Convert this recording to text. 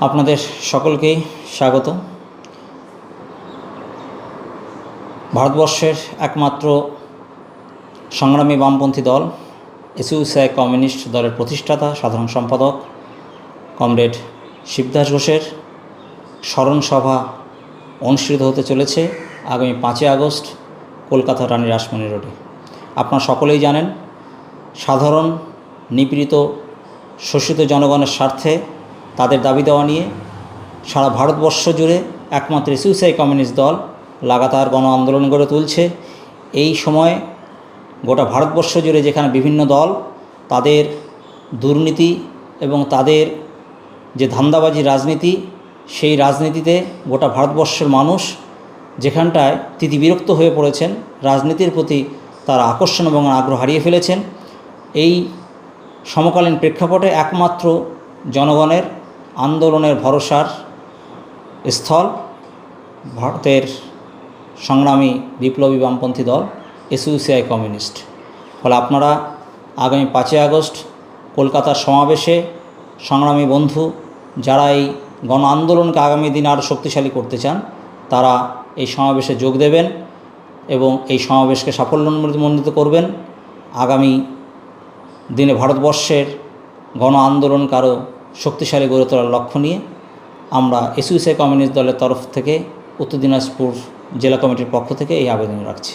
আপনাদের সকলকেই স্বাগত। ভারতবর্ষের একমাত্র সংগ্রামী বামপন্থী দল এসইউসিআই কমিউনিস্ট দলের প্রতিষ্ঠাতা, সাধারণ সম্পাদক কমরেড শিবদাস ঘোষের স্মরণ সভা অনুষ্ঠিত হতে চলেছে আগামী পাঁচই আগস্ট কলকাতা রানী রাসমণি রোডে। আপনারা সকলেই জানেন, সাধারণ, নিপীড়িত, শোষিত জনগণের স্বার্থে তাদের দাবি দেওয়া নিয়ে সারা ভারতবর্ষ জুড়ে একমাত্র সুইসাই কমিউনিস্ট দল লাগাতার গণ আন্দোলন গড়ে তুলছে। এই সময় গোটা ভারতবর্ষ জুড়ে যেখানে বিভিন্ন দল তাদের দুর্নীতি এবং তাদের যে ধান্দাবাজি রাজনীতি, সেই রাজনীতিতে গোটা ভারতবর্ষের মানুষ যেখানটায় তিতি বিরক্ত হয়ে পড়েছেন, রাজনীতির প্রতি তার আকর্ষণ এবং আগ্রহ হারিয়ে ফেলেছেন। এই সমকালীন প্রেক্ষাপটে একমাত্র জনগণের আন্দোলনের ভরসার স্থল, ভারতের সংগ্রামী বিপ্লবী বামপন্থী দল, এসইউসিআই কমিউনিস্ট। ফলে আপনারা আগামী পাঁচই আগস্ট কলকাতার সমাবেশে সংগ্রামী বন্ধু যারা এই গণ আন্দোলনকে আগামী দিনে আরও শক্তিশালী করতে চান, তারা এই সমাবেশে যোগ দেবেন এবং এই সমাবেশকে সাফল্যমণ্ডিত করবেন। আগামী দিনে ভারতবর্ষের গণ আন্দোলনকে আরও শক্তিশালী গড়ে তোলার লক্ষ্য নিয়ে আমরা এসইউসিআই কমিউনিস্ট দলের তরফ থেকে উত্তর দিনাজপুর জেলা কমিটির পক্ষ থেকে এই আবেদন রাখছি।